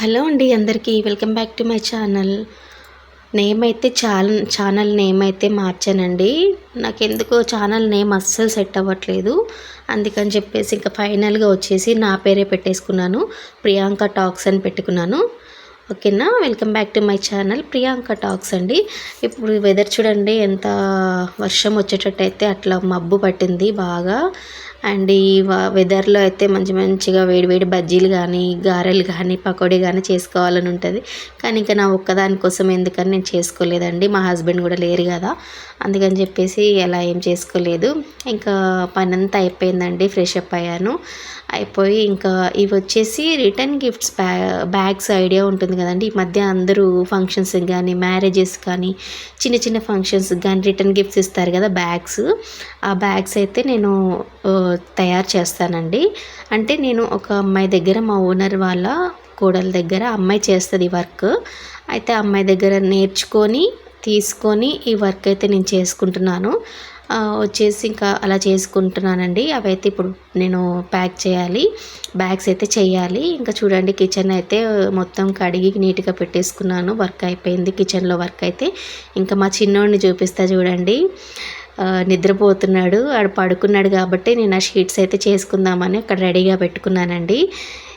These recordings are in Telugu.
హలో అండి అందరికీ welcome back to my channel. Name అయితే ఛానల్ ఛానల్ నేమ్ అయితే మార్చానండి. నాకు ఎందుకో ఛానల్ నేమ్ అస్సలు సెట్ అవ్వట్లేదు. అందుకని చెప్పేసి ఇంకా ఫైనల్గా వచ్చేసి నా పేరే పెట్టేసుకున్నాను. ప్రియాంక టాక్స్ అని పెట్టుకున్నాను. ఓకేనా? Welcome back to my channel. Priyanka talks అండి. ఇప్పుడు వెదర్ చూడండి ఎంత వర్షం వచ్చేటట్టు అయితే అట్లా మబ్బు పట్టింది బాగా. అండ్ ఈ వెదర్లో అయితే మంచి మంచిగా వేడి వేడి బజ్జీలు కానీ గారెలు కానీ పకోడీ కానీ చేసుకోవాలని ఉంటుంది. కానీ ఇంకా నా ఒక్కదానికోసం ఎందుకని నేను చేసుకోలేదండి. మా హస్బెండ్ కూడా లేరు కదా. అందుకని చెప్పేసి అలా ఏం చేసుకోలేదు. ఇంకా పని అంతా అయిపోయిందండి ఫ్రెష్ అప్ అయ్యాను. అయిపోయి ఇంకా ఇవి వచ్చేసి రిటర్న్ గిఫ్ట్స్ బ్యాగ్స్ ఐడియా ఉంటుంది కదండి. ఈ మధ్య అందరూ ఫంక్షన్స్ కానీ మ్యారేజెస్ కానీ చిన్న చిన్న ఫంక్షన్స్ కానీ రిటర్న్ గిఫ్ట్స్ ఇస్తారు కదా బ్యాగ్స్ ఆ బ్యాగ్స్ అయితే నేను తయారు చేస్తానండి. అంటే నేను ఒక అమ్మాయి దగ్గర మా ఓనర్ వాళ్ళ కోడల దగ్గర అమ్మాయి చేస్తుంది వర్క్ అయితే అమ్మాయి దగ్గర నేర్చుకొని తీసుకొని ఈ వర్క్ అయితే నేను చేసుకుంటున్నాను. వచ్చేసి ఇంకా అలా చేసుకుంటున్నానండి. అవైతే ఇప్పుడు నేను ప్యాక్ చేయాలి. బ్యాగ్స్ అయితే చేయాలి. ఇంకా చూడండి కిచెన్ అయితే మొత్తం కడిగి నీట్గా పెట్టేసుకున్నాను. వర్క్ అయిపోయింది. కిచెన్లో వర్క్ అయితే ఇంకా మా చిన్నోడిని చూపిస్తా చూడండి. నిద్రపోతున్నాడు. ఆడు పడుకున్నాడు కాబట్టి నేను ఆ షీట్స్ అయితే చేసుకుందామని అక్కడ రెడీగా పెట్టుకున్నానండి.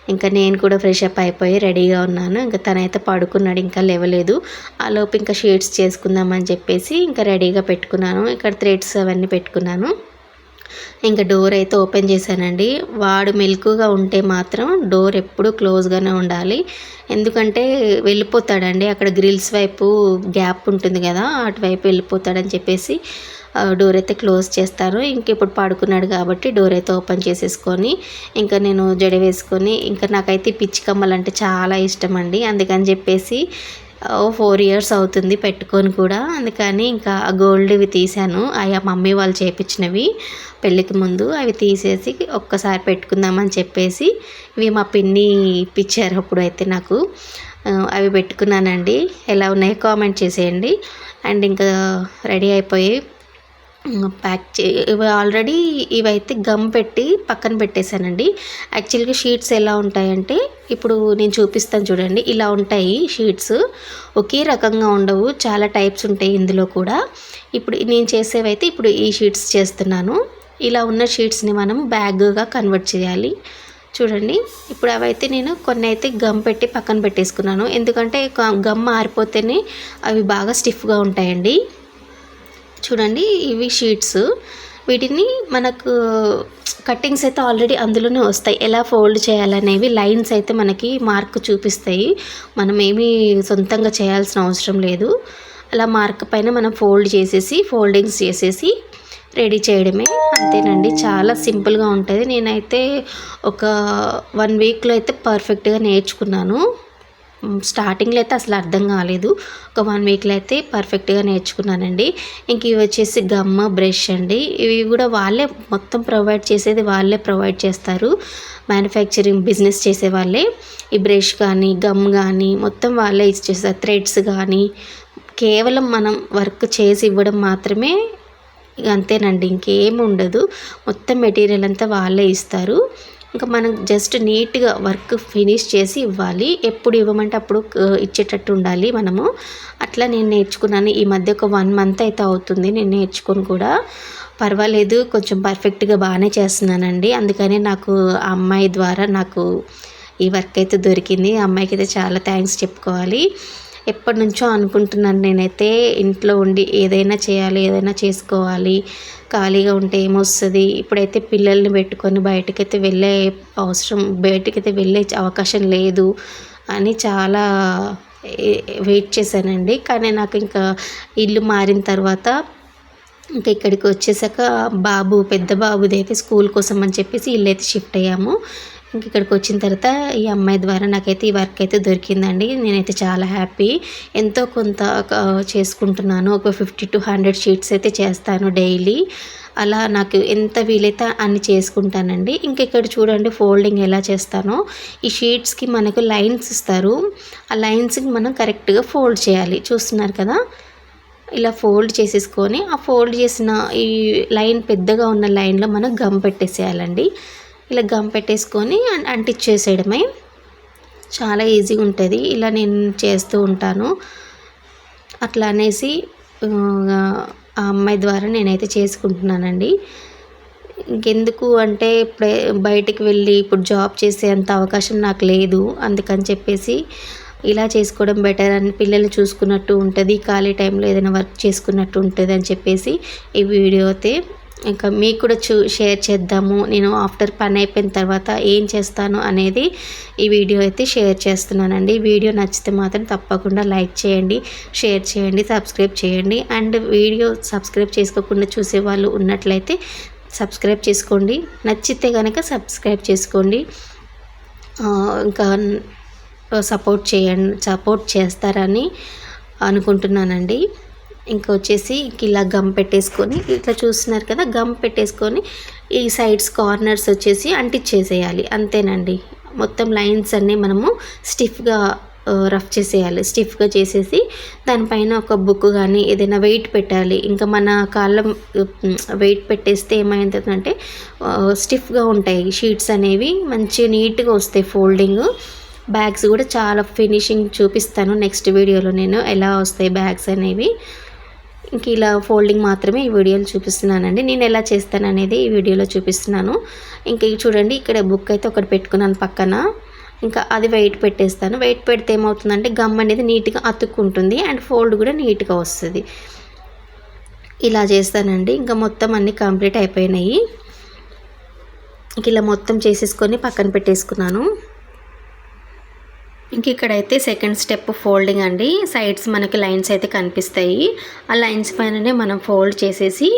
ఇంకా నేను కూడా ఫ్రెష్ అప్ అయిపోయి రెడీగా ఉన్నాను. ఇంకా తనైతే పడుకున్నాడు ఇంకా లేవలేదు. ఆ లోపు ఇంకా షేడ్స్ చేసుకుందామని చెప్పేసి ఇంకా రెడీగా పెట్టుకున్నాను. ఇక్కడ థ్రెడ్స్ అవన్నీ పెట్టుకున్నాను. ఇంకా డోర్ అయితే ఓపెన్ చేశానండి. వాడు మెలకుగా ఉంటే మాత్రం డోర్ ఎప్పుడు క్లోజ్గానే ఉండాలి. ఎందుకంటే వెళ్ళిపోతాడండి. అక్కడ గ్రిల్స్ వైపు గ్యాప్ ఉంటుంది కదా అటువైపు వెళ్ళిపోతాడని చెప్పేసి డోర్ అయితే క్లోజ్ చేస్తారు. ఇంక ఇప్పుడు పాడుకున్నాడు కాబట్టి డోర్ అయితే ఓపెన్ చేసేసుకొని ఇంకా నేను జడ వేసుకొని ఇంకా నాకైతే పిచ్చి కమ్మలు అంటే చాలా ఇష్టం అండి. అందుకని చెప్పేసి ఓ ఫోర్ ఇయర్స్ అవుతుంది పెట్టుకొని కూడా. అందుకని ఇంకా గోల్డ్వి తీశాను. అవి మమ్మీ వాళ్ళు చేపించినవి పెళ్ళికి ముందు. అవి తీసేసి ఒక్కసారి పెట్టుకుందామని చెప్పేసి ఇవి మా పిన్ని ఇప్పించారు అప్పుడు అయితే నాకు అవి పెట్టుకున్నానండి. ఎలా ఉన్నాయో కామెంట్ చేసేయండి. అండ్ ఇంకా రెడీ అయిపోయి ప్యాక్ చే ఇవి ఆల్రెడీ ఇవైతే గమ్ పెట్టి పక్కన పెట్టేశానండి. యాక్చువల్గా షీట్స్ ఎలా ఉంటాయంటే ఇప్పుడు నేను చూపిస్తాను చూడండి. ఇలా ఉంటాయి షీట్స్. ఒకే రకంగా ఉండవు. చాలా టైప్స్ ఉంటాయి ఇందులో కూడా. ఇప్పుడు నేను చేసేవైతే ఇప్పుడు ఈ షీట్స్ చేస్తున్నాను. ఇలా ఉన్న షీట్స్ని మనం బ్యాగ్గా కన్వర్ట్ చేయాలి. చూడండి. ఇప్పుడు అవైతే నేను కొన్ని అయితే గమ్ పెట్టి పక్కన పెట్టేసుకున్నాను. ఎందుకంటే గమ్ ఆరిపోతేనే అవి బాగా స్టిఫ్గా ఉంటాయండి. చూడండి ఇవి షీట్స్. వీటిని మనకు కట్టింగ్స్ అయితే ఆల్రెడీ అందులోనే వస్తాయి. ఎలా ఫోల్డ్ చేయాలనేవి లైన్స్ అయితే మనకి మార్క్ చూపిస్తాయి. మనం ఏమీ సొంతంగా చేయాల్సిన అవసరం లేదు. అలా మార్క్ పైన మనం ఫోల్డ్ చేసేసి ఫోల్డింగ్స్ చేసేసి రెడీ చేయడమే. అంతేనండి. చాలా సింపుల్గా ఉంటుంది. నేనైతే ఒక వన్ వీక్లో అయితే పర్ఫెక్ట్గా నేర్చుకున్నాను. స్టార్టింగ్లో అయితే అసలు అర్థం కాలేదు. ఒక వన్ వీక్లో అయితే పర్ఫెక్ట్గా నేర్చుకున్నానండి. ఇంక ఇవి వచ్చేసి గమ్మ బ్రష్ అండి. ఇవి కూడా వాళ్ళే మొత్తం ప్రొవైడ్ చేసేది వాళ్ళే ప్రొవైడ్ చేస్తారు. మ్యానుఫ్యాక్చరింగ్ బిజినెస్ చేసే వాళ్ళే. ఈ బ్రష్ కానీ గమ్ కానీ మొత్తం వాళ్ళే ఇచ్చేస్తారు. థ్రెడ్స్ కానీ కేవలం మనం వర్క్ చేసి ఇవ్వడం మాత్రమే అంతేనండి. ఇంకేం ఉండదు. మొత్తం మెటీరియల్ అంతా వాళ్ళే ఇస్తారు. ఇంకా మనం జస్ట్ నీట్గా వర్క్ ఫినిష్ చేసి ఇవ్వాలి. ఎప్పుడు ఇవ్వమంటే అప్పుడు ఇచ్చేటట్టు ఉండాలి మనము. అట్లా నేను నేర్చుకున్నాను. ఈ మధ్య ఒక వన్ మంత్ అయితే అవుతుంది నేను నేర్చుకుని కూడా. పర్వాలేదు కొంచెం పర్ఫెక్ట్గా బాగానే చేస్తున్నానండి. అందుకని నాకు ఆ అమ్మాయి ద్వారా నాకు ఈ వర్క్ అయితే దొరికింది. ఆ అమ్మాయికి అయితే చాలా థ్యాంక్స్ చెప్పుకోవాలి. ఎప్పటి నుంచో అనుకుంటున్నాను నేనైతే ఇంట్లో ఉండి ఏదైనా చేయాలి ఏదైనా చేసుకోవాలి. ఖాళీగా ఉంటే ఏమొస్తుంది? ఇప్పుడైతే పిల్లల్ని పెట్టుకొని బయటకైతే వెళ్ళే అవసరం బయటకైతే వెళ్ళే అవకాశం లేదు అని చాలా వెయిట్ చేశానండి. కానీ నాకు ఇంకా ఇల్లు మారిన తర్వాత ఇంకా ఇక్కడికి వచ్చేసాక బాబు పెద్ద బాబుది అయితే స్కూల్ కోసం అని చెప్పేసి ఇల్లు అయితే షిఫ్ట్ అయ్యాము. ఇంక ఇక్కడికి వచ్చిన తర్వాత ఈ అమ్మాయి ద్వారా నాకైతే ఈ వర్క్ అయితే దొరికిందండి. నేనైతే చాలా హ్యాపీ. ఎంతో కొంత చేసుకుంటున్నాను. ఒక ఫిఫ్టీ టు హండ్రెడ్ షీట్స్ అయితే చేస్తాను డైలీ. అలా నాకు ఎంత వీలైతే అన్ని చేసుకుంటానండి. ఇంక ఇక్కడ చూడండి ఫోల్డింగ్ ఎలా చేస్తానో. ఈ షీట్స్కి మనకు లైన్స్ ఇస్తారు. ఆ లైన్స్కి మనం కరెక్ట్గా ఫోల్డ్ చేయాలి. చూస్తున్నారు కదా? ఇలా ఫోల్డ్ చేసేసుకొని ఆ ఫోల్డ్ చేసిన ఈ లైన్ పెద్దగా ఉన్న లైన్లో మనం గమ్ పెట్టేసేయాలండి. ఇలా గమ్ పెట్టేసుకొని అంటిచ్చేసేయడమే. చాలా ఈజీగా ఉంటుంది. ఇలా నేను చేస్తూ ఉంటాను. అట్లా అనేసి ఆ అమ్మాయి ద్వారా నేనైతే చేసుకుంటున్నానండి. ఇంకెందుకు అంటే ఇప్పుడే బయటికి వెళ్ళి ఇప్పుడు జాబ్ చేసే అంత అవకాశం నాకు లేదు. అందుకని చెప్పేసి ఇలా చేసుకోవడం బెటర్ అని పిల్లల్ని చూసుకున్నట్టు ఉంటుంది. ఖాళీ టైంలో ఏదైనా వర్క్ చేసుకున్నట్టు ఉంటుంది అని చెప్పేసి ఈ వీడియో అయితే ఇంకా మీకు కూడా చూ షేర్ చేద్దాము. నేను ఆఫ్టర్ పని అయిపోయిన తర్వాత ఏం చేస్తాను అనేది ఈ వీడియో అయితే షేర్ చేస్తున్నానండి. వీడియో నచ్చితే మాత్రం తప్పకుండా లైక్ చేయండి షేర్ చేయండి సబ్స్క్రైబ్ చేయండి. అండ్ వీడియో సబ్స్క్రైబ్ చేసుకోకుండా చూసే వాళ్ళు ఉన్నట్లయితే సబ్స్క్రైబ్ చేసుకోండి. నచ్చితే కనుక సబ్స్క్రైబ్ చేసుకోండి. ఇంకా సపోర్ట్ చేయండి సపోర్ట్ చేస్తారని అనుకుంటున్నానండి. ఇంకా వచ్చేసి ఇలా గమ్ పెట్టేసుకొని ఇట్లా చూస్తున్నారు కదా గమ్ పెట్టేసుకొని ఈ సైడ్స్ కార్నర్స్ వచ్చేసి అంటిచ్చేసేయాలి. అంతేనండి. మొత్తం లైన్స్ అన్నీ మనము స్టిఫ్గా రఫ్ చేసేయాలి. స్టిఫ్గా చేసేసి దానిపైన ఒక బుక్ కానీ ఏదైనా వెయిట్ పెట్టాలి. ఇంకా మన కాళ్ళం వెయిట్ పెట్టేస్తే ఏమైందంటే స్టిఫ్గా ఉంటాయి షీట్స్ అనేవి. మంచి నీట్గా వస్తాయి ఫోల్డింగ్. బ్యాగ్స్ కూడా చాలా ఫినిషింగ్ చూపిస్తాను నెక్స్ట్ వీడియోలో నేను ఎలా వస్తాయి బ్యాగ్స్ అనేవి. ఇంక ఇలా ఫోల్డింగ్ మాత్రమే ఈ వీడియోలో చూపిస్తున్నానండి. నేను ఎలా చేస్తాను అనేది ఈ వీడియోలో చూపిస్తున్నాను. ఇంకా చూడండి ఇక్కడ బుక్ అయితే ఒకటి పెట్టుకున్నాను పక్కన. ఇంకా అది వెయిట్ పెట్టేస్తాను. వెయిట్ పెడితే ఏమవుతుందంటే గమ్ అనేది నీట్గా అతుక్కుంటుంది అండ్ ఫోల్డ్ కూడా నీట్గా వస్తుంది. ఇలా చేస్తానండి. ఇంకా మొత్తం అన్నీ కంప్లీట్ అయిపోయినాయి. ఇంక ఇలా మొత్తం చేసేసుకొని పక్కన పెట్టేసుకున్నాను. ఇంక ఇక్కడైతే సెకండ్ స్టెప్ ఫోల్డింగ్ అండి. సైడ్స్ మనకి లైన్స్ అయితే కనిపిస్తాయి. ఆ లైన్స్ పైననే మనం ఫోల్డ్ చేసేసి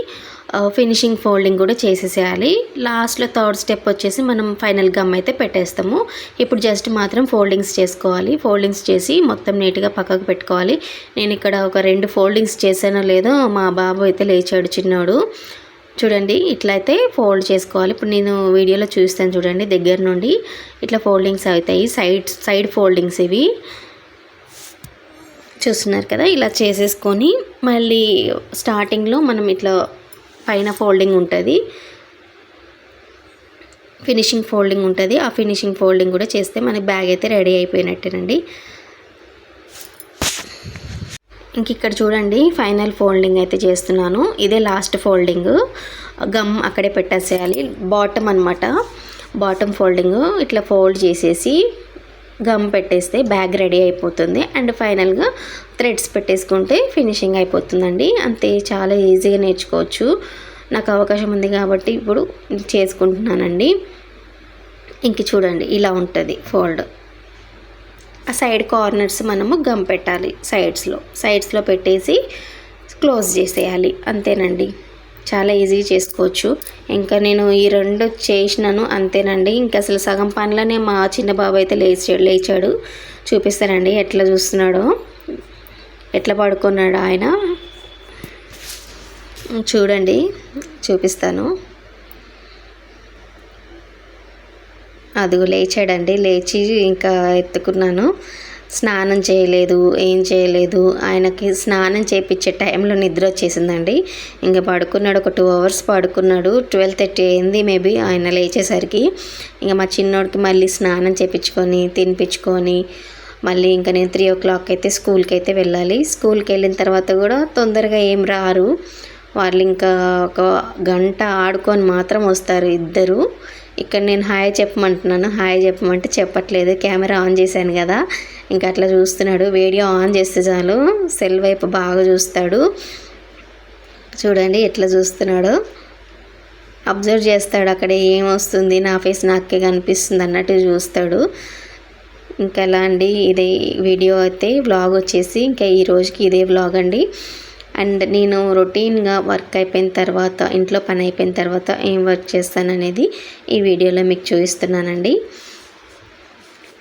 ఫినిషింగ్ ఫోల్డింగ్ కూడా చేసేసేయాలి. లాస్ట్లో థర్డ్ స్టెప్ వచ్చేసి మనం ఫైనల్ గమ్ అయితే పెట్టేస్తాము. ఇప్పుడు జస్ట్ మాత్రం ఫోల్డింగ్స్ చేసుకోవాలి. ఫోల్డింగ్స్ చేసి మొత్తం నీట్గా పక్కకు పెట్టుకోవాలి. నేను ఇక్కడ ఒక రెండు ఫోల్డింగ్స్ చేసానో లేదో మా బాబు అయితే లేచాడు చిన్నోడు. చూడండి ఇట్లయితే ఫోల్డ్ చేసుకోవాలి. ఇప్పుడు నేను వీడియోలో చూస్తాను చూడండి దగ్గర నుండి ఇట్లా ఫోల్డింగ్స్ అవుతాయి. సైడ్ సైడ్ ఫోల్డింగ్స్ ఇవి. చూస్తున్నారు కదా ఇలా చేసేసుకొని మళ్ళీ స్టార్టింగ్లో మనం ఇట్లా పైన ఫోల్డింగ్ ఉంటుంది. ఫినిషింగ్ ఫోల్డింగ్ ఉంటుంది. ఆ ఫినిషింగ్ ఫోల్డింగ్ కూడా చేస్తే మనకి బ్యాగ్ అయితే రెడీ అయిపోయినట్టేనండి. ఇంక ఇక్కడ చూడండి ఫైనల్ ఫోల్డింగ్ అయితే చేస్తున్నాను. ఇదే లాస్ట్ ఫోల్డింగ్ గమ్ అక్కడే పెట్టేసేయాలి. బాటమ్ అనమాట బాటమ్ ఫోల్డింగ్ ఇట్లా ఫోల్డ్ చేసేసి గమ్ పెట్టేస్తే బ్యాగ్ రెడీ అయిపోతుంది. అండ్ ఫైనల్గా థ్రెడ్స్ పెట్టేసుకుంటే ఫినిషింగ్ అయిపోతుందండి. అంతే చాలా ఈజీగా నేర్చుకోవచ్చు. నాకు అవకాశం ఉంది కాబట్టి ఇప్పుడు చేసుకుంటున్నానండి. ఇంక చూడండి ఇలా ఉంటుంది ఫోల్డ్ ఆ సైడ్ కార్నర్స్ మనము గమ్ పెట్టాలి సైడ్స్లో సైడ్స్లో పెట్టేసి క్లోజ్ చేసేయాలి. అంతేనండి. చాలా ఈజీగా చేసుకోవచ్చు. ఇంకా నేను ఈ రెండు చేసినాను అంతేనండి. ఇంకా అసలు సగం పనులనే మా చిన్న బాబు అయితే లేచాడు లేచాడు. చూపిస్తానండి ఎట్లా చూస్తున్నాడో. ఎట్లా పడుకున్నాడు ఆయన? చూడండి. చూపిస్తాను. అదిగో లేచాడండి. లేచి ఇంకా ఎత్తుకున్నాను. స్నానం చేయలేదు. ఏం చేయలేదు. ఆయనకి స్నానం చేయించే టైంలో నిద్ర వచ్చేసిందండి. ఇంకా పడుకున్నాడు. ఒక టూ అవర్స్ పడుకున్నాడు. ట్వెల్వ్ థర్టీ అయింది మేబీ ఆయన లేచేసరికి. ఇంకా మా చిన్నోడికి మళ్ళీ స్నానం చేయించుకొని తినిపించుకొని మళ్ళీ ఇంకా నేను త్రీ ఓ క్లాక్ అయితే స్కూల్కి అయితే వెళ్ళాలి. స్కూల్కి వెళ్ళిన తర్వాత కూడా తొందరగా ఏం రారు. వాళ్ళు ఇంకా ఒక గంట ఆడుకొని మాత్రం వస్తారు ఇద్దరు. ఇక్కడ నేను హాయ్ చెప్పమంటున్నాను. హాయ్ చెప్పమంటే చెప్పట్లేదు. కెమెరా ఆన్ చేశాను కదా. ఇంకా అట్లా చూస్తున్నాడు. వీడియో ఆన్ చేస్తే చాలు. సెల్ వైపు బాగా చూస్తాడు. చూడండి ఎట్లా చూస్తున్నాడు. అబ్జర్వ్ చేస్తాడు అక్కడ ఏమొస్తుంది నా ఫేస్ నాకే కనిపిస్తుంది అన్నట్టు చూస్తాడు. ఇంకా ఎలా అండి? ఇదే వీడియో అయితే వ్లాగ్ వచ్చేసి ఇంకా ఈ రోజుకి ఇదే వ్లాగ్ అండి. అండ్ నేను రొటీన్గా వర్క్ అయిపోయిన తర్వాత ఇంట్లో పని అయిపోయిన తర్వాత ఏం వర్క్ చేస్తాననేది ఈ వీడియోలో మీకు చూపిస్తున్నానండి.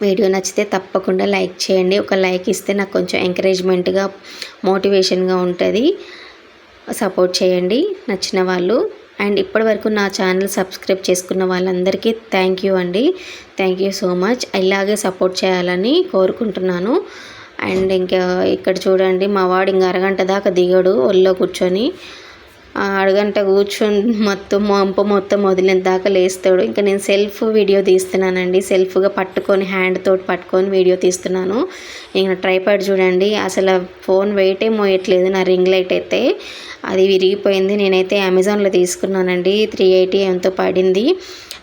వీడియో నచ్చితే తప్పకుండా లైక్ చేయండి. ఒక లైక్ ఇస్తే నాకు కొంచెం ఎంకరేజ్మెంట్గా మోటివేషన్గా ఉంటుంది. సపోర్ట్ చేయండి నచ్చిన వాళ్ళు. అండ్ ఇప్పటి వరకు నా ఛానల్ సబ్స్క్రైబ్ చేసుకున్న వాళ్ళందరికీ థ్యాంక్ యూ అండి. Thank you so much. ఇలాగే సపోర్ట్ చేయాలని కోరుకుంటున్నాను. అండ్ ఇంకా ఇక్కడ చూడండి మా వాడు ఇంకా అరగంట దాకా దిగడు ఒళ్ళో కూర్చొని. అరగంట కూర్చొని మొత్తం మంప మొత్తం వదిలిన దాకా లేస్తాడు. ఇంకా నేను సెల్ఫ్ వీడియో తీస్తున్నానండి. సెల్ఫ్గా పట్టుకొని హ్యాండ్ తోటి పట్టుకొని వీడియో తీస్తున్నాను. ఇంకా ట్రైపాడ్ చూడండి అసలు ఫోన్ వెయిటే మోయట్లేదు. నా రింగ్ లైట్ అయితే అది విరిగిపోయింది. నేనైతే అమెజాన్లో తీసుకున్నానండి. త్రీ ఎయిటీ ఎంతో పడింది.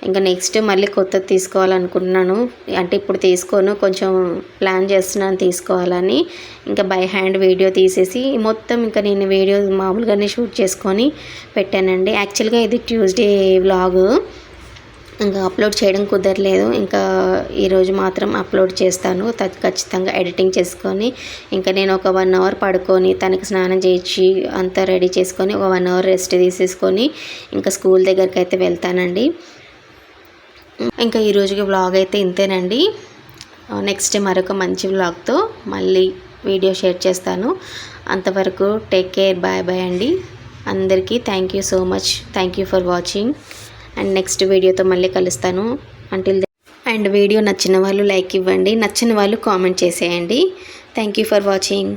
ఇంకా నెక్స్ట్ మళ్ళీ కొత్తది తీసుకోవాలనుకుంటున్నాను. అంటే ఇప్పుడు తీసుకోను కొంచెం ప్లాన్ చేస్తున్నాను తీసుకోవాలని. ఇంకా బై హ్యాండ్ వీడియో తీసేసి మొత్తం ఇంకా నేను వీడియో మామూలుగానే షూట్ చేసుకొని పెట్టానండి. యాక్చువల్గా ఇది ట్యూస్డే వ్లాగ్. ఇంకా అప్లోడ్ చేయడం కుదరలేదు. ఇంకా ఈరోజు మాత్రం అప్లోడ్ చేస్తాను. త- ఖచ్చితంగా ఎడిటింగ్ చేసుకొని ఇంకా నేను ఒక వన్ అవర్ పడుకొని తనకి స్నానం చేయించి అంతా రెడీ చేసుకొని ఒక వన్ అవర్ రెస్ట్ తీసేసుకొని ఇంకా స్కూల్ దగ్గరికి అయితే వెళ్తానండి. ఇంకా ఈరోజుకి వ్లాగ్ అయితే ఇంతేనండి. నెక్స్ట్ మరొక మంచి వ్లాగ్తో మళ్ళీ వీడియో షేర్ చేస్తాను. అంతవరకు టేక్ కేర్ బాయ్ బాయ్ అండి. అందరికీ thank you so much thank you for watching and next వీడియోతో మళ్ళీ కలుస్తాను. అంటిల్ అండ్ వీడియో నచ్చిన వాళ్ళు లైక్ ఇవ్వండి. నచ్చిన వాళ్ళు కామెంట్ చేసేయండి. Thank you for watching